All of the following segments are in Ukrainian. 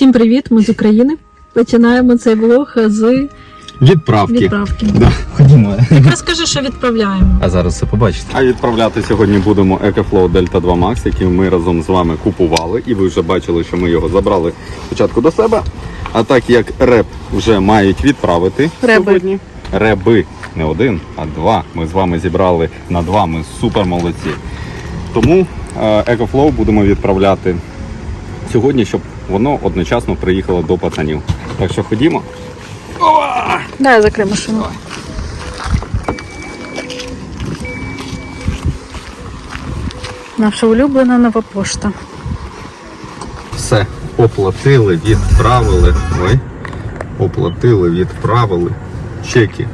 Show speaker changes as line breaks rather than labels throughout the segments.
Всім привіт! Ми з України. Починаємо цей влог з
Відправки.
відправки.
Да. Ходімо.
Розкажи, що відправляємо.
А зараз все побачите.
А відправляти сьогодні будемо EcoFlow Delta 2 Max, який ми разом з вами купували, і ви вже бачили, що ми його забрали спочатку до себе. А так як реп вже мають відправити
Реби.
сьогодні. Реби не один, а два. Ми з вами зібрали на два. Ми супер молодці. Тому е, EcoFlow будемо відправляти сьогодні, щоб воно одночасно приїхало до пацанів. Так що ходімо.
Дай закрий машину. Наша улюблена нова пошта.
Все, оплатили, відправили. Ой, оплатили, відправили. Чеки.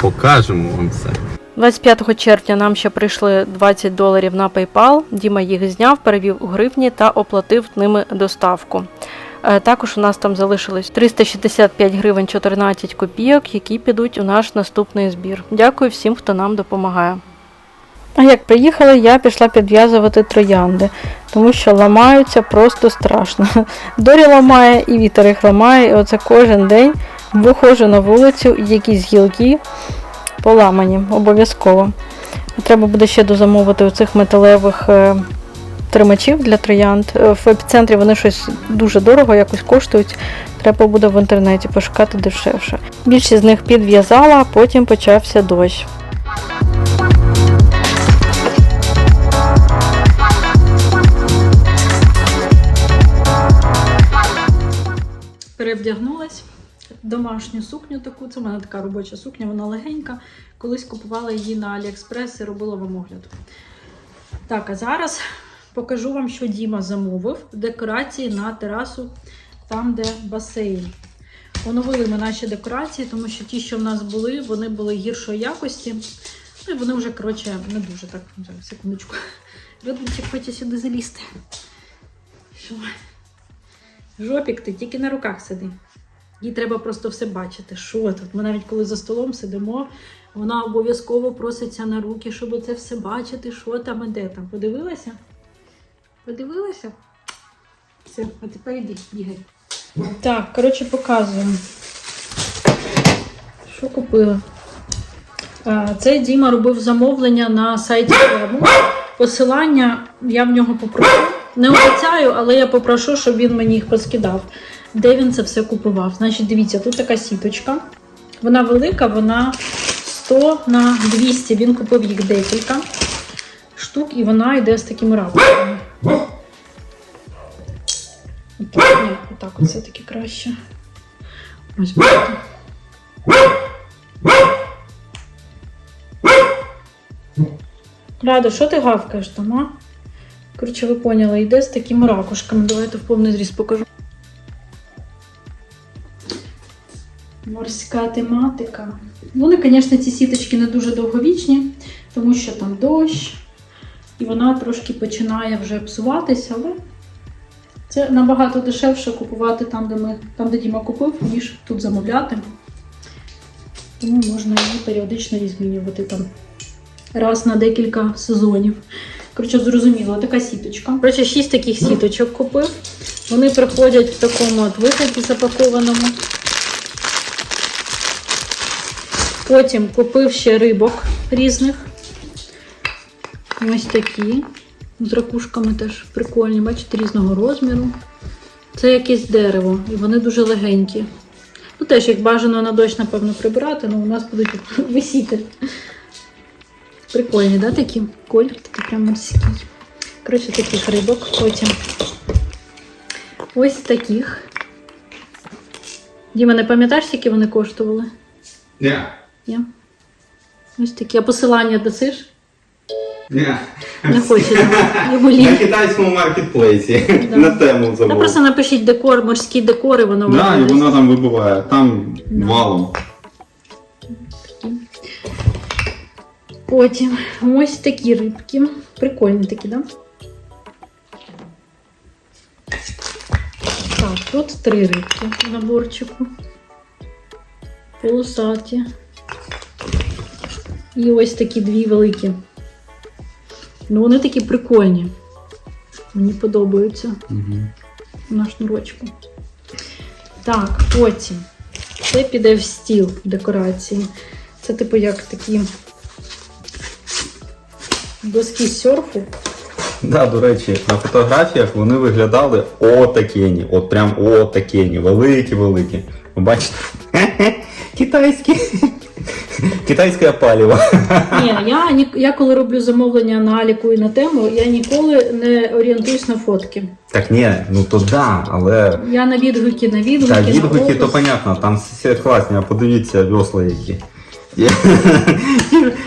Покажемо вам все.
25 червня нам ще прийшли 20 доларів на PayPal. Діма їх зняв, перевів у гривні та оплатив ними доставку. Е, Також у нас там залишилось 365 гривень 14 копійок, які підуть у наш наступний збір. Дякую всім, хто нам допомагає. А як приїхали, я пішла підв'язувати троянди, тому що ламаються просто страшно. Дорі ламає, і вітер їх ламає, і оце кожен день виходжу на вулицю, якісь гілки поламані, обов'язково. Треба буде ще дозамовити оцих металевих е, тримачів для троянд. Е, В епіцентрі вони щось дуже дорого якось коштують. Треба буде в інтернеті пошукати дешевше. Більшість з них підв'язала, а потім почався дощ.
Перевдягнулась домашню сукню таку. Це в мене така робоча сукня, вона легенька. Колись купувала її на Аліекспрес і робила вам огляд. Так, а зараз покажу вам, що Діма замовив. Декорації на терасу, там, де басейн. Оновили ми наші декорації, тому що ті, що в нас були, вони були гіршої якості. Ну і вони вже, коротше, не дуже так. Секундочку. Людмичик хоче сюди залізти. Що? Жопік, ти тільки на руках сиди. Їй треба просто все бачити, що тут. Ми навіть коли за столом сидимо, вона обов'язково проситься на руки, щоб це все бачити, що там і де там. Подивилася? Подивилася? Все, а тепер іди, бігай. Так, коротше, показую. Що купила? Це Діма робив замовлення на сайті Посилання я в нього попрошу. Не обіцяю, але я попрошу, щоб він мені їх поскидав. Де він це все купував? Значить, дивіться, тут така сіточка. Вона велика, вона 100 на 200. Він купив їх декілька штук, і вона йде з такими ракушками. Отак, ні, отак от все-таки краще. Ось бачите. Рада, що ти гавкаєш там, а? Коротше, ви поняли, йде з такими ракушками. Давайте в повний зріз покажу. Морська тематика. Вони, звісно, ці сіточки не дуже довговічні, тому що там дощ, і вона трошки починає вже псуватися, але це набагато дешевше купувати там, де ми, там, де Діма купив, ніж тут замовляти. Тому можна її періодично і змінювати там раз на декілька сезонів. Коротше, зрозуміло, така сіточка. Коротше, шість таких сіточок купив. Вони приходять в такому от вигляді запакованому. Потім купив ще рибок різних. Ось такі. З ракушками теж прикольні, бачите, різного розміру. Це якесь дерево, і вони дуже легенькі. Ну, теж їх бажано на дощ, напевно, прибирати, але у нас будуть висіти. Прикольні, да, такі? Колір такий прям морський. Коротше, таких рибок. Потім ось таких. Діма, не пам'ятаєш, скільки вони коштували?
Ні.
Ні? Ось такі. А посилання досиш?
Ні.
Не хоче
На китайському маркетплейсі.
Да.
На тему
Та
забув.
просто напишіть декор, морські декори, воно
Да, і воно там вибуває. Там
Да.
валом.
Потім ось такі рибки. Прикольні такі, да? Так, тут три рибки в наборчику. Полосаті. І ось такі дві великі. Ну, вони такі прикольні. Мені подобаються
Угу.
на шнурочку. Так, потім. Це піде в стіл декорації. Це, типу, як такі доски серфу.
Да, до речі, на фотографіях вони виглядали отакені, от прям отакені, великі-великі. Ви бачите? Китайські. Китайське паліво.
Ні, я, я коли роблю замовлення на Аліку і на тему, я ніколи не орієнтуюсь на фотки.
Так ні, ну то да, але
Я на відгуки, на відгуки,
та
на
відгуки то
опис.
понятно, там всі класні, а подивіться весла які. І-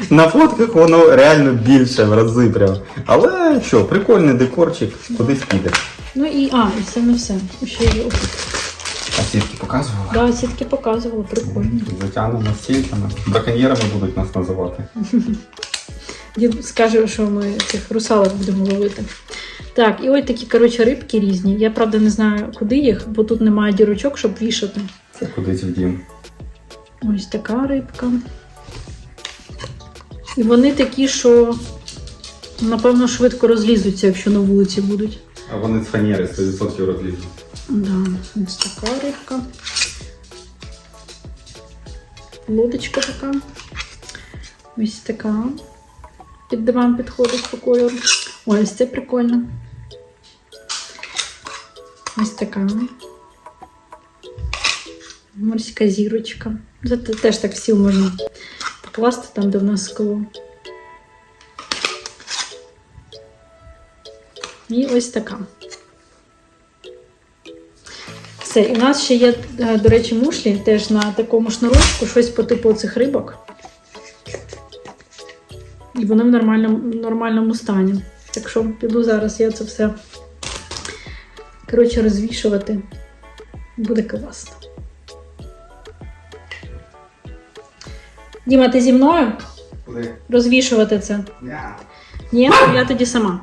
На фотках воно реально більше в рази прям. Але що, прикольний декорчик, кудись піде.
Ну і а, і це не все. Ще є опит.
А сітки показувала?
Да, сітки показували, прикольно.
Затягнемо стільками. Браконьєрами будуть нас називати.
Дід скаже, що ми цих русалок будемо ловити. Так, і ось такі, коротше, рибки різні. Я правда не знаю, куди їх, бо тут немає дірочок, щоб вішати.
Це кудись в дім.
Ось така рибка. І вони такі, що напевно швидко розлізуться, якщо на вулиці будуть.
А вони з фанери 100% розлізуть.
Да, ось така рибка. Лодочка така. Ось така. Під диван підходить по кольору. Ой, ось це прикольно. Ось така. Морська зірочка. Це теж так в стіл можна покласти там, в нас скло. І ось така. Все, і у нас ще є, е, до речі, мушлі теж на такому шнурочку, щось по типу цих рибок. І вони в нормальному, нормальному стані. Так що піду зараз я це все коротше, розвішувати. Буде класно. Діма, ти зі мною
Куди?
розвішувати це? Ні, я тоді сама.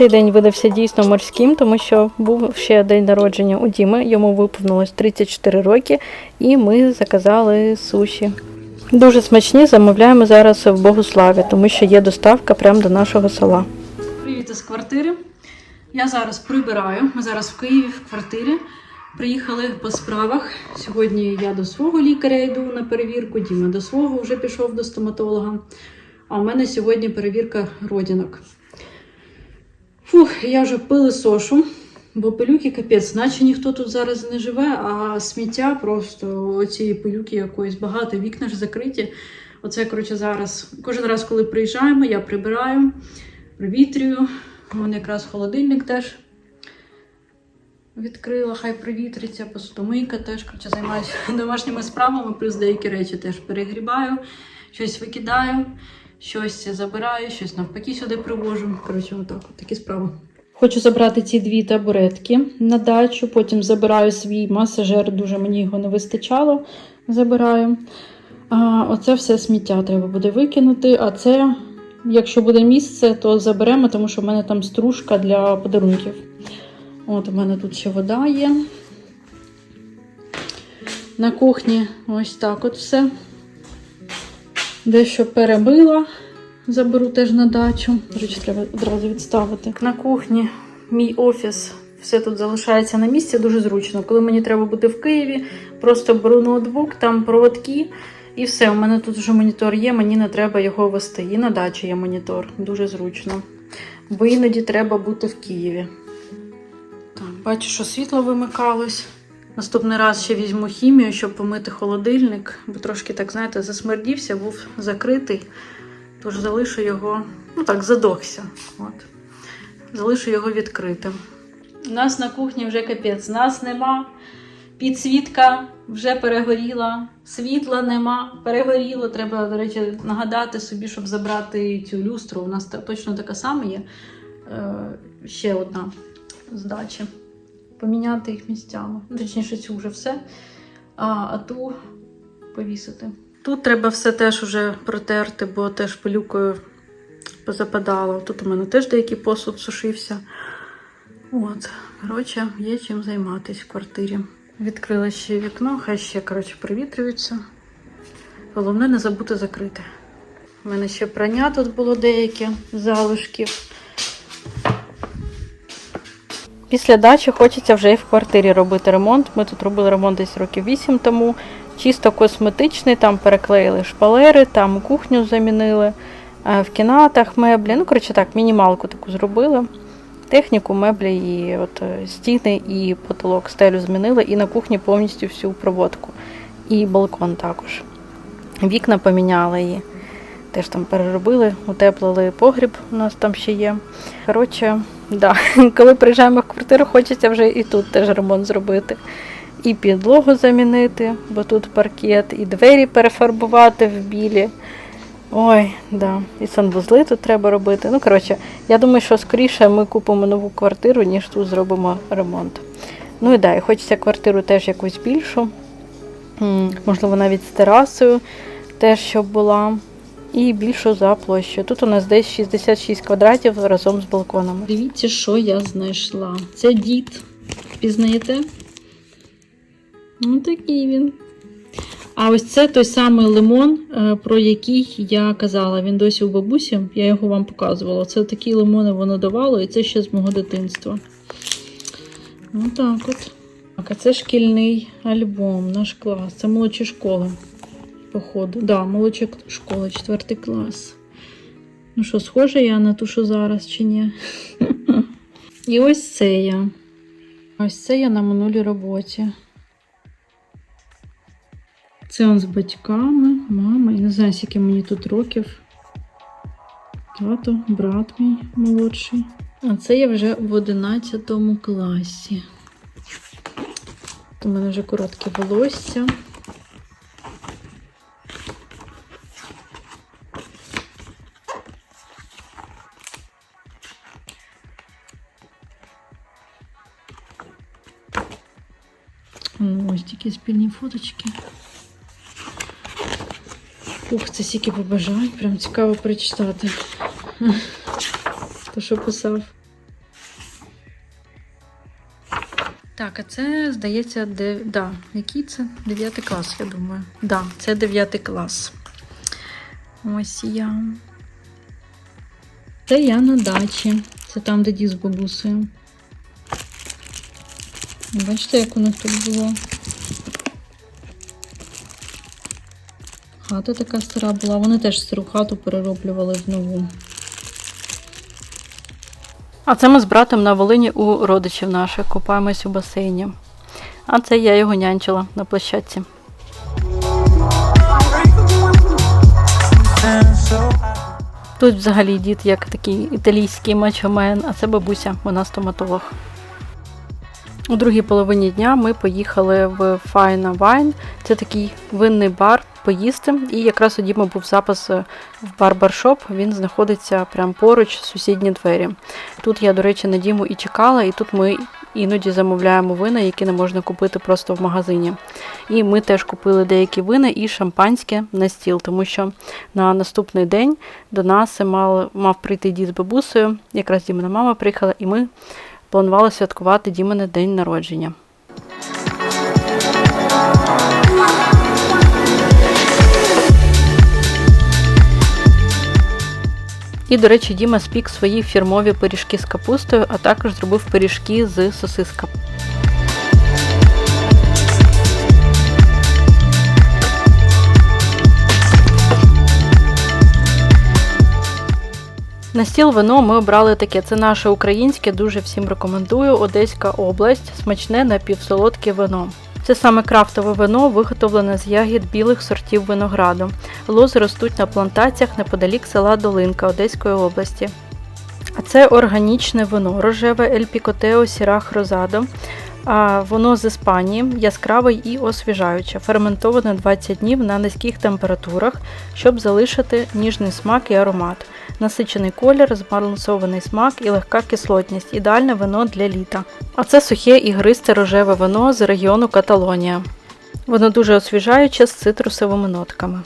Цей день видався дійсно морським, тому що був ще день народження у Діми. Йому виповнилось 34 роки, і ми заказали суші. Дуже смачні, замовляємо зараз в Богославі, тому що є доставка прямо до нашого села.
Привіт із квартири. Я зараз прибираю. Ми зараз в Києві в квартирі. Приїхали по справах. Сьогодні я до свого лікаря йду на перевірку, Діма до свого вже пішов до стоматолога. А у мене сьогодні перевірка родинок. Фух, я вже пили сошу, бо пилюки капець, наче ніхто тут зараз не живе, а сміття просто оцієї пилюки якоїсь багато, вікна ж закриті. Оце, коротше, зараз. Кожен раз, коли приїжджаємо, я прибираю, провітрюю. Вон якраз холодильник теж відкрила, хай провітриться, посудомийка теж коротше, займаюся домашніми справами, плюс деякі речі теж перегрібаю, щось викидаю, щось забираю, щось навпаки сюди привожу. Коротше, отак, от такі справи. Хочу забрати ці дві табуретки на дачу, потім забираю свій масажер, дуже мені його не вистачало. Забираю. А, оце все сміття треба буде викинути. А це, якщо буде місце, то заберемо, тому що в мене там стружка для подарунків. От у мене тут ще вода є. На кухні ось так от все. Дещо перебила. Заберу теж на дачу. До речі, треба одразу відставити. На кухні мій офіс. Все тут залишається на місці, дуже зручно. Коли мені треба бути в Києві, просто беру ноутбук, там проводки, і все. У мене тут вже монітор є, мені не треба його вести. І на дачі є монітор. Дуже зручно. Бо іноді треба бути в Києві. Так, бачу, що світло вимикалось. Наступний раз ще візьму хімію, щоб помити холодильник, бо трошки, так знаєте, засмердівся, був закритий. Тож залишу його, ну так, задохся. От. Залишу його відкритим. У нас на кухні вже капець, нас нема. Підсвітка вже перегоріла, світла нема, перегоріло. Треба, до речі, нагадати собі, щоб забрати цю люстру. У нас точно така сама є. Е, ще одна з дачі. Поміняти їх місцями. Точніше, цю вже все. А, а ту повісити. Тут треба все теж уже протерти, бо теж пилюкою позападало. Тут у мене теж деякий посуд сушився. От, коротше, є чим займатися в квартирі. Відкрила ще вікно, хай ще коротше, привітрюється. Головне не забути закрити. У мене ще прання тут було деяке залишків.
Після дачі хочеться вже і в квартирі робити ремонт. Ми тут робили ремонт десь років 8 тому. Чисто косметичний, там переклеїли шпалери, там кухню замінили, е, в кімнатах меблі. Ну, коротше так, мінімалку таку зробили. Техніку, меблі, і от е, стіни, і потолок, стелю змінили, і на кухні повністю всю проводку. І балкон також. Вікна поміняли її. Теж там переробили, утеплили погріб, у нас там ще є. Коротше, да. коли приїжджаємо в квартиру, хочеться вже і тут теж ремонт зробити. І підлогу замінити, бо тут паркет, і двері перефарбувати в білі. Ой, да. І санвузли тут треба робити. Ну, коротше, я думаю, що скоріше ми купимо нову квартиру, ніж тут зробимо ремонт. Ну і да, і хочеться квартиру теж якусь більшу. Можливо, навіть з терасою теж щоб була. І більшу за площу. Тут у нас десь 66 квадратів разом з балконами.
Дивіться, що я знайшла. Це дід. Пізнаєте? Ну, такий він. А ось це той самий лимон, е, про який я казала. Він досі у бабусі, я його вам показувала. Це такі лимони воно давало, і це ще з мого дитинства. Ну так от. Так, а це шкільний альбом, наш клас. Це молодші школи. Походу. Да, молодші школи, четвертий клас. Ну що, схожа я на ту, що зараз, чи ні? І ось це я. Ось це я на минулій роботі. Це он з батьками, мама. Я не знаю, скільки мені тут років. Тато, брат мій молодший. А це я вже в 11 класі. У мене вже коротке волосся. Такі спільні фоточки. Ух, це стільки побажань. Прям цікаво прочитати. Хто що писав. Так, а це, здається, де... да, який це? 9 клас, я думаю. Да, це 9 клас. Ось я. Це я на дачі. Це там, де дід з бабусею. Бачите, як у них тут було. Хата така стара була. Вони теж стару хату перероблювали в нову.
А це ми з братом на Волині у родичів наших купаємось у басейні. А це я його нянчила на площадці. Тут взагалі дід як такий італійський мачомен, а це бабуся, вона стоматолог. У другій половині дня ми поїхали в Файна Вайн. Це такий винний бар поїсти. І якраз у Діми був запис е, в барбаршоп. Він знаходиться прямо поруч, сусідні двері. Тут я, до речі, на Діму і чекала, і тут ми іноді замовляємо вина, які не можна купити просто в магазині. І ми теж купили деякі вина і шампанське на стіл, тому що на наступний день до нас мав, мав прийти дід з бабусею. Якраз Дімина мама приїхала, і ми планували святкувати Дімини день народження.
І, до речі, Діма спік свої фірмові пиріжки з капустою, а також зробив пиріжки з сосисками. На стіл вино ми обрали таке. Це наше українське, дуже всім рекомендую. Одеська область, смачне напівсолодке вино. Це саме крафтове вино, виготовлене з ягід білих сортів винограду. Лози ростуть на плантаціях неподалік села Долинка Одеської області. Це органічне вино, рожеве Ель Пікотео Сірах Розадо. Воно з Іспанії, яскраве і освіжаюче, ферментоване 20 днів на низьких температурах, щоб залишити ніжний смак і аромат. Насичений колір, збалансований смак і легка кислотність ідеальне вино для літа. А це сухе і гристе рожеве вино з регіону Каталонія. Воно дуже освіжаюче з цитрусовими нотками.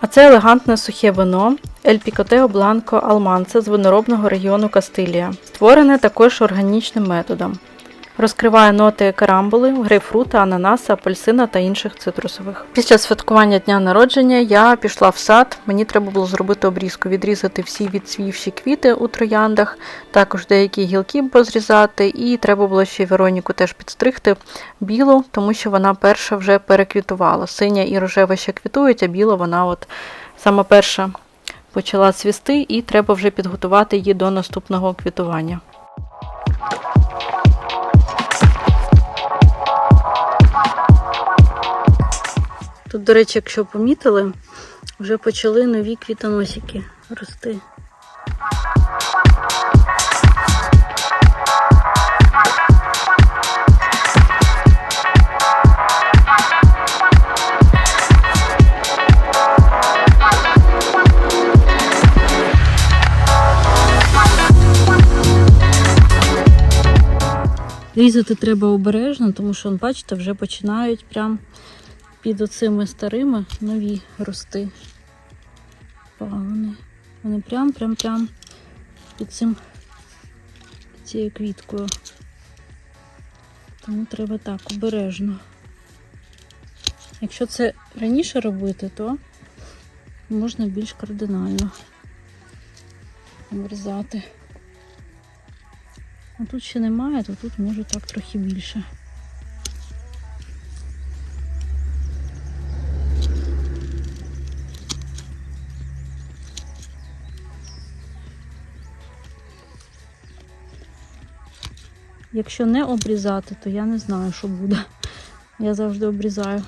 А це елегантне сухе вино El Picoteo Бланко Алманце з виноробного регіону Кастилія, створене також органічним методом. Розкриває ноти карамбули, грейпфрута, ананаса, апельсина та інших цитрусових. Після святкування дня народження я пішла в сад. Мені треба було зробити обрізку, відрізати всі відцвівші квіти у трояндах, також деякі гілки позрізати, і треба було ще Вероніку теж підстригти білу, тому що вона перша вже переквітувала. Синя і рожева ще квітують, а біла вона от саме перша почала цвісти, і треба вже підготувати її до наступного квітування. Тут, до речі, якщо помітили, вже почали нові квітоносики рости. Різати треба обережно, тому що, бачите, вже починають прям під оцими старими нові рости. Вони, вони прям прям прям під цим цією квіткою. Тому треба так обережно. Якщо це раніше робити, то можна більш кардинально обрізати. А тут ще немає, то тут може так трохи більше. Якщо не обрізати, то я не знаю, що буде. Я завжди обрізаю.